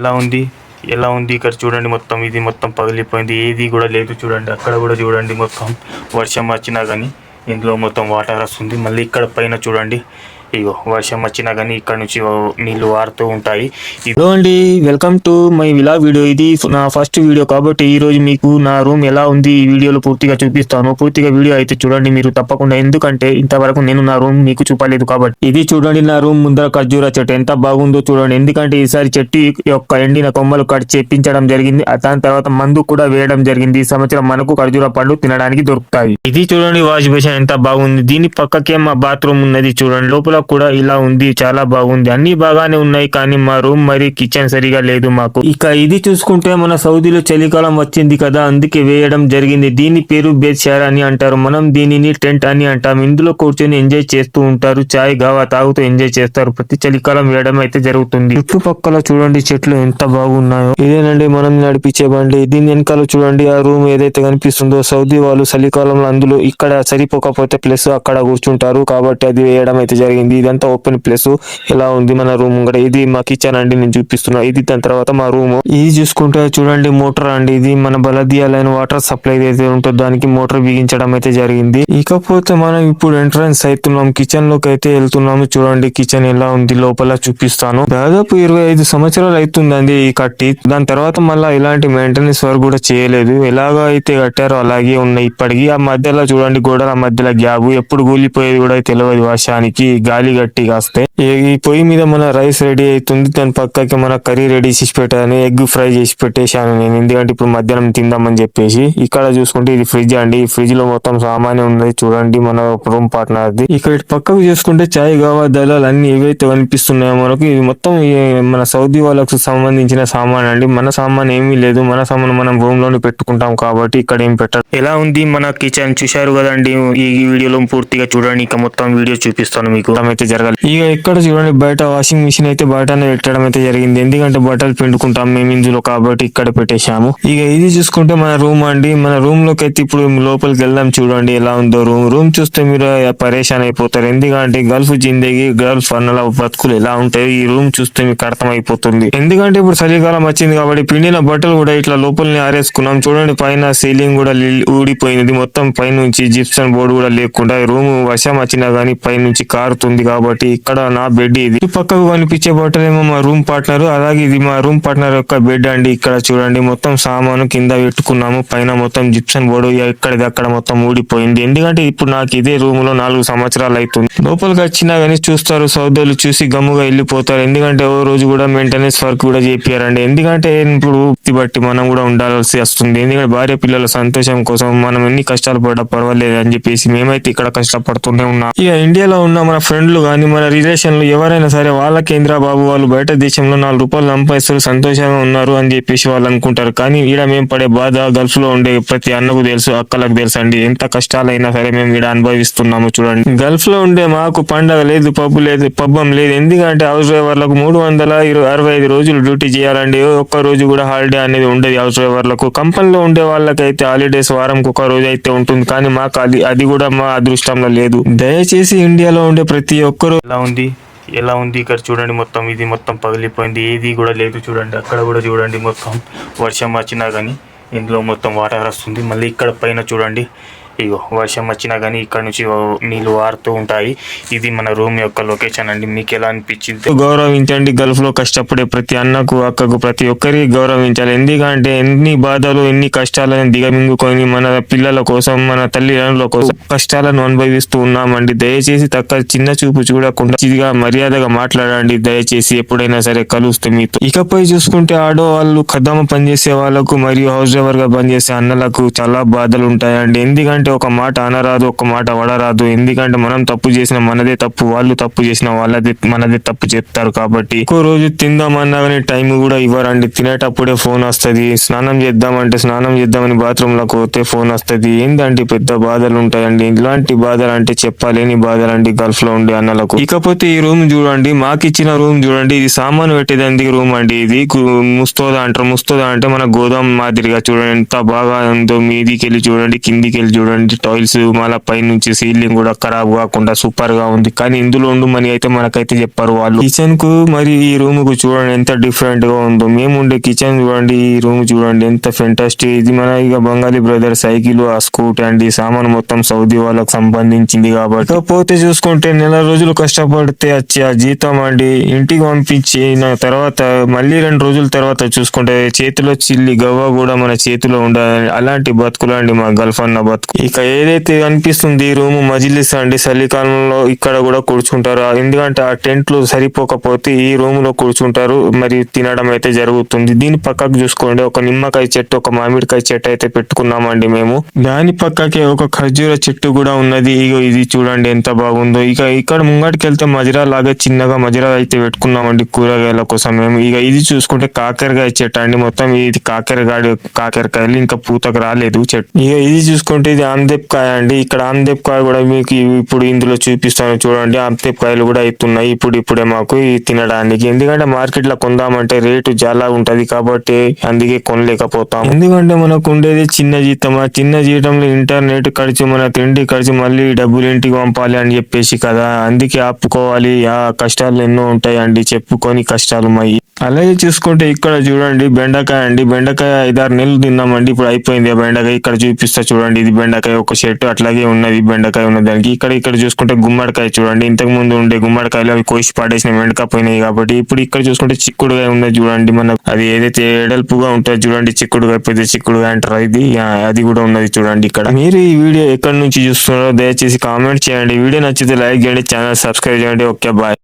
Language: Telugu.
ఎలా ఉంది? ఎలా ఉంది? ఇక్కడ చూడండి మొత్తం ఇది మొత్తం పగిలిపోయింది. ఏది కూడా లేదు చూడండి. అక్కడ కూడా చూడండి మొత్తం వర్షం వచ్చినా కానీ ఇందులో మొత్తం వాటర్ వస్తుంది. మళ్ళీ ఇక్కడ పైన చూడండి. ఇగో వర్షం వచ్చినా కానీ ఇక్కడ నుంచి నీళ్ళు వారుతూ ఉంటాయి. హలో అండి welcome to my villa video. ఇది నా ఫస్ట్ వీడియో కాబట్టి ఈ రోజు మీకు నా రూమ్ ఎలా ఉంది ఈ వీడియోలో పూర్తిగా చూపిస్తాను. పూర్తిగా వీడియో అయితే చూడండి మీరు తప్పకుండా. ఎందుకంటే ఇంతవరకు నేను నా రూమ్ మీకు చూపలేదు కాబట్టి. ఇది చూడండి నా రూమ్ ముందర ఖర్జూర చెట్టు. ఎంత బాగుందో చూడండి. ఎందుకంటే ఈసారి చెట్టు యొక్క ఎండిన కొమ్మలు కట్ చేపించడం జరిగింది. దాని తర్వాత మందు కూడా వేయడం జరిగింది. ఈ సంవత్సరం మనకు ఖర్జూర పండ్లు తినడానికి దొరుకుతాయి. ఇది చూడండి వాష్ బేసిన్ ఎంత బాగుంది. దీని పక్కకే మా బాత్రూమ్ ఉన్నది చూడండి. లోపల కూడా ఇలా ఉంది చాలా బాగుంది. అన్ని బాగానే ఉన్నాయి కానీ మా రూమ్ మరి కిచెన్ సరిగా లేదు మాకు. ఇక ఇది చూసుకుంటే మన సౌదీలో చలికాలం వచ్చింది కదా అందుకే వేయడం జరిగింది. దీని పేరు బేత్ షార్ అని అంటారు. మనం దీనిని టెంట్ అని అంటాం. ఇందులో కూర్చొని ఎంజాయ్ చేస్తూ ఉంటారు చాయ్ గావా తాగుతూ ఎంజాయ్ చేస్తారు. ప్రతి చలికాలం వేయడం అయితే జరుగుతుంది. చుట్టుపక్కల చూడండి చెట్లు ఎంత బాగున్నాయో. ఇదేనండి మనం నడిపించే బండి. దీని వెనకాల చూడండి ఆ రూమ్ ఏదైతే కనిపిస్తుందో. సౌదీ వాళ్ళు చలికాలంలో అందులో ఇక్కడ సరిపోకపోతే ప్లస్ అక్కడ కూర్చుంటారు కాబట్టి అది వేయడం అయితే జరిగింది. ఇదంతా ఓపెన్ ప్లేస్ ఎలా ఉంది మన రూమ్ కూడా ఇది మా కిచెన్ అండి నేను చూపిస్తున్నా. ఇది దాని తర్వాత మా రూమ్ ఇది చూసుకుంటే చూడండి మోటార్ అండి. ఇది మన బలదియా లైన్ వాటర్ సప్లై ఏదైతే ఉంటుందో దానికి మోటార్ బిగించడం అయితే జరిగింది. ఇకపోతే మనం ఇప్పుడు ఎంట్రన్స్ అవుతున్నాం కిచెన్లోకి అయితే వెళ్తున్నాము. చూడండి కిచెన్ ఎలా ఉంది లోపల చూపిస్తాను. దాదాపు ఇరవై ఐదు సంవత్సరాలు అవుతుందండి ఈ కట్టి. దాని తర్వాత మళ్ళీ ఇలాంటి మెయింటెనెన్స్ వర్క్ కూడా చేయలేదు. ఎలాగ అయితే కట్టారో అలాగే ఉన్నాయి. ఇప్పటికి ఆ మధ్యలో చూడండి గోడల మధ్యలో గ్యాబ్. ఎప్పుడు కూలిపోయేది కూడా తెలియదు వర్షానికి. గాలి గట్టి కాస్తే ఈ- పొయ్యి మీద మన రైస్ రెడీ అవుతుంది దాని పక్కకి మన కర్రీ రెడీ చేసి పెట్టాను ఎగ్ ఫ్రై చేసి పెట్టేశాను నేను. ఎందుకంటే ఇప్పుడు మధ్యాహ్నం తిందామని చెప్పేసి ఇక్కడ చూసుకుంటే ఇది ఫ్రిడ్జ్ అండి. ఈ ఫ్రిడ్జ్లో మొత్తం సామాన్యం ఉన్నది చూడండి మన రూమ్ పార్ట్నర్ ది ఇక్కడ పక్కకు చూసుకుంటే చాయ్ గావా దళాలు అన్ని ఏవైతే కనిపిస్తున్నాయో మనకు ఇది మొత్తం మన సౌదీ వాళ్ళకు సంబంధించిన సామాన్ అండి. మన సామాన్ ఏమీ లేదు. మన సామాన్ మనం రూమ్లోనే పెట్టుకుంటాం కాబట్టి ఇక్కడ ఏం పెట్టారు ఎలా ఉంది మన కిచెన్? చూశారు కదండి. ఈ వీడియోలో పూర్తిగా చూడండి. ఇక మొత్తం వీడియో చూపిస్తాను మీకు. పెట్టడం అయితే జరగాలి. ఇక ఇక్కడ చూడండి బయట వాషింగ్ మిషన్ అయితే బయటనే పెట్టడం అయితే జరిగింది. ఎందుకంటే బట్టలు పిండుకుంటాం మేము ఇందులో కాబట్టి ఇక్కడ పెట్టేశాము. ఇక ఇది చూసుకుంటే మన రూమ్ అండి. మన రూమ్లోకి అయితే ఇప్పుడు లోపలికి వెళ్దాం చూడండి ఎలా ఉందో రూమ్. రూమ్ చూస్తే మీరు పరేషాన్ అయిపోతారు. ఎందుకంటే గల్ఫ్ జిందగీ గల్ఫ్ అన్నల బతుకులు ఎలా ఉంటాయో ఈ రూమ్ చూస్తే మీకు అర్థమైపోతుంది. ఎందుకంటే ఇప్పుడు చలికాలం వచ్చింది కాబట్టి పిండిన బట్టలు కూడా ఇట్లా లోపలిని ఆరేసుకున్నాం. చూడండి పైన సీలింగ్ కూడా ఊడిపోయింది మొత్తం పైనుంచి జిప్సన్ బోర్డు కూడా లేకుండా రూమ్ వర్షం వచ్చినా గానీ పైనుంచి కారుతుంది. కాబట్టి ఇక్కడ నా బెడ్ ఇది. పక్కకు కనిపించే బట్టలేమో మా రూమ్ పార్ట్నర్ అలాగే ఇది మా రూమ్ పార్ట్నర్ యొక్క బెడ్ అండి. ఇక్కడ చూడండి మొత్తం సామాను కింద పెట్టుకున్నాము. పైన మొత్తం జిప్సన్ బోర్డు ఎక్కడిది అక్కడ మొత్తం ఊడిపోయింది. ఎందుకంటే ఇప్పుడు నాకు ఇదే రూమ్లో నాలుగు సంవత్సరాలు అవుతుంది. లోపలికి వచ్చినా కానీ చూస్తారు సౌదోలు చూసి గమ్ముగా వెళ్ళిపోతారు. ఎందుకంటే ఓ రోజు కూడా మెయింటెనెన్స్ వర్క్ కూడా చేపియారండి ఎందుకంటే ఇప్పుడు బట్టి మనం కూడా ఉండాల్సి వస్తుంది. ఎందుకంటే భార్య పిల్లల సంతోషం కోసం మనం ఎన్ని కష్టాలు పడ్డా పర్వాలేదు అని చెప్పేసి మేమైతే ఇక్కడ కష్టపడుతూనే ఉన్నాం. ఇక ఇండియాలో ఉన్న మన ఫ్రెండ్లు కానీ మన రిలేషన్లు ఎవరైనా సరే వాళ్ళ కేంద్ర బాబు వాళ్ళు బయట దేశంలో నాలుగు రూపాయలు సంపాదిస్తారు సంతోషంగా ఉన్నారు అని చెప్పేసి వాళ్ళు అనుకుంటారు. కానీ ఈడ మేము పడే బాధ గల్ఫ్లో ఉండే ప్రతి అన్నకు తెలుసు అక్కలకు తెలుసు అండి. ఎంత కష్టాలైనా సరే మేము ఈడ అనుభవిస్తున్నాము చూడండి. గల్ఫ్లో ఉండే మాకు పండగ లేదు పబ్బు లేదు పబ్బం లేదు. ఎందుకంటే హౌస్ డ్రైవర్లకు మూడు వందల ఇరవై అరవై ఐదు రోజులు డ్యూటీ చేయాలండి. ఒక్క రోజు కూడా హాలిడే అనేది ఉండదు హౌస్ డ్రైవర్లకు. కంపెనీలో ఉండే వాళ్ళకైతే హాలిడేస్ వారంకి ఒక రోజు అయితే ఉంటుంది. కానీ మాకు అది అది కూడా మా అదృష్టంలో లేదు. దయచేసి ఇండియాలో ఉండే ప్రతి ఒక్కరు ఎలా ఉంది? ఎలా ఉంది? ఇక్కడ చూడండి మొత్తం. ఇది మొత్తం పగిలిపోయింది. ఏది కూడా లేదు చూడండి. అక్కడ కూడా చూడండి మొత్తం. వర్షం వచ్చినా కానీ ఇందులో మొత్తం వాటర్ వస్తుంది. మళ్ళీ ఇక్కడ పైన చూడండి. ఇగో వర్షం వచ్చినా కానీ ఇక్కడ నుంచి నీళ్ళు వారుతూ ఉంటాయి. ఇది మన రూమ్ యొక్క లొకేషన్ అండి. మీకు ఎలా అనిపించింది? గౌరవించండి. గల్ఫ్లో కష్టపడే ప్రతి అన్నకు అక్కకు ప్రతి ఒక్కరికి గౌరవించాలి. ఎందుకంటే ఎన్ని బాధలు ఎన్ని కష్టాలను దిగమింగుకొని మన పిల్లల కోసం మన తల్లిదండ్రుల కోసం కష్టాలను అనుభవిస్తూ ఉన్నామండి. దయచేసి తక్క చిన్న చూపు చూడకుండా ఇదిగా మర్యాదగా మాట్లాడండి. దయచేసి ఎప్పుడైనా సరే కలుస్తే మీతో. ఇకపై చూసుకుంటే ఆడవాళ్ళు కదమ పనిచేసే వాళ్ళకు మరియు హౌస్ డ్రైవర్గా పనిచేసే అన్నలకు చాలా బాధలు ఉంటాయండి ఎందుకంటే ఒక మాట అనరాదు ఒక మాట వడరాదు. ఎందుకంటే మనం తప్పు చేసిన మనదే తప్పు వాళ్ళు తప్పు చేసిన వాళ్ళదే మనదే తప్పు చెప్తారు కాబట్టి. ఒక్కో రోజు తిందామన్నా కానీ టైం కూడా ఇవ్వరండి. తినేటప్పుడే ఫోన్ వస్తది. స్నానం చేద్దామంటే స్నానం చేద్దామని బాత్రూమ్లో పోతే ఫోన్ వస్తది. ఏంటంటే పెద్ద బాధలు ఉంటాయండి. ఇలాంటి బాధలు అంటే చెప్పలేని బాధలు అండి గల్ఫ్లో ఉండే అన్నలకు. ఇకపోతే ఈ రూమ్ చూడండి మాకు ఇచ్చిన రూమ్ చూడండి. ఇది సామాను పెట్టేదానికి రూమ్ అండి ఇది. ముస్తోదా అంటారు. ముస్తోదా అంటే మన గోదాం మాదిరిగా చూడండి. ఎంత బాగా ఉందో మీదికి వెళ్ళి చూడండి కిందికి వెళ్ళి చూడండి. చూడండి టైల్స్ మళ్ళీ పై నుంచి సీలింగ్ కూడా ఖరాబ్ కాకుండా సూపర్గా ఉంది. కానీ ఇందులో ఉండమని అయితే మనకైతే చెప్పారు వాళ్ళు. కిచెన్కు మరి ఈ రూమ్కు చూడండి ఎంత డిఫరెంట్గా ఉందో. మేము ఉండే కిచెన్ చూడండి ఈ రూమ్ చూడండి ఎంత ఫెంటాస్టిక్ ఇది మన ఇక బంగాళీ బ్రదర్ సైకిల్ ఆ స్కూటీ అండి సామాన్ మొత్తం సౌదీ వాళ్ళకి సంబంధించింది కాబట్టి. ఇకపోతే చూసుకుంటే నెల రోజులు కష్టపడితే వచ్చే ఆ జీతం అండి. ఇంటికి పంపించి నా తర్వాత మళ్ళీ రెండు రోజుల తర్వాత చూసుకుంటే చేతిలో చిల్లి గవ్వ కూడా మన చేతిలో ఉండాలి. అలాంటి బతుకులు అండి మా గల్ఫ్ అన్న బతుకు. ఇక ఏదైతే అనిపిస్తుంది ఈ రూమ్ మజిలిస్ అండి చలికాలంలో ఇక్కడ కూడా కూర్చుంటారు. ఎందుకంటే ఆ టెంట్లు సరిపోకపోతే ఈ రూమ్లో కూర్చుంటారు. మరి తినడం అయితే జరుగుతుంది. దీని పక్కకు చూసుకోండి. ఒక నిమ్మకాయ చెట్టు ఒక మామిడికాయ చెట్టు అయితే పెట్టుకున్నామండి మేము. దాని పక్కకే ఒక ఖర్జూర చెట్టు కూడా ఉన్నది. ఇగో ఇది చూడండి ఎంత బాగుందో. ఇక ఇక్కడ ముంగటికి వెళ్తే మజిరా లాగా చిన్నగా మజిరా అయితే పెట్టుకున్నామండి కూరగాయల కోసం మేము. ఇక ఇది చూసుకుంటే కాకరకాయ చెట్టు అండి. మొత్తం ఇది కాకరగాడి కాకరకాయలు ఇంకా పూతకు రాలేదు చెట్టు. ఇక ఇది చూసుకుంటే ఇది ఆందెప్కాయ అండి. ఇక్కడ ఆందెప్కాయ కూడా మీకు ఇప్పుడు ఇందులో చూపిస్తాను చూడండి. ఆందెప్కాయలు కూడా అవుతున్నాయి ఇప్పుడు ఇప్పుడే మాకు తినడానికి. ఎందుకంటే మార్కెట్లో కొందామంటే రేటు చాలా ఉంటది కాబట్టి అందుకే కొనలేకపోతాం ఎందుకంటే మనకు ఉండేది చిన్న జీతం ఆ చిన్న జీతంలో ఇంటర్నెట్ ఖర్చు మన తిండి ఖర్చు మళ్ళీ డబ్బులు ఇంటికి పంపాలి అని చెప్పేసి కదా. అందుకే ఆపుకోవాలి. ఆ కష్టాలు ఎన్నో ఉంటాయండి. చెప్పుకొని కష్టాలు మయి అలాగే చూసుకుంటే ఇక్కడ చూడండి బెండకాయ అండి. బెండకాయ ఐదారు నెలలు తిన్నామండి. ఇప్పుడు అయిపోయింది. ఆ బెండకాయ ఇక్కడ చూపిస్తా చూడండి. ఇది బెండకాయ ఒక చెట్టు అట్లాగే ఉన్నది. బెండకాయ ఉన్న దానికి ఇక్కడ ఇక్కడ చూసుకుంటే గుమ్మడికాయ చూడండి. ఇంతకు ముందు ఉండే గుమ్మడికాయలు అవి కోసి పాడేసిన వెండకపోయినాయి కాబట్టి ఇప్పుడు ఇక్కడ చూసుకుంటే చిక్కుడుకాయ ఉన్నది చూడండి. మన అది ఏదైతే ఎడల్పుగా ఉంటుందో చూడండి. చిక్కుడుగా పెద్ద చిక్కుడుగా అంటారు. ఇది అది కూడా ఉన్నది చూడండి ఇక్కడ. మీరు ఈ వీడియో ఎక్కడి నుంచి చూస్తున్నారో దయచేసి కామెంట్ చేయండి. వీడియో నచ్చితే లైక్ చేయండి ఛానల్ సబ్స్క్రైబ్ చేయండి. Okay bye.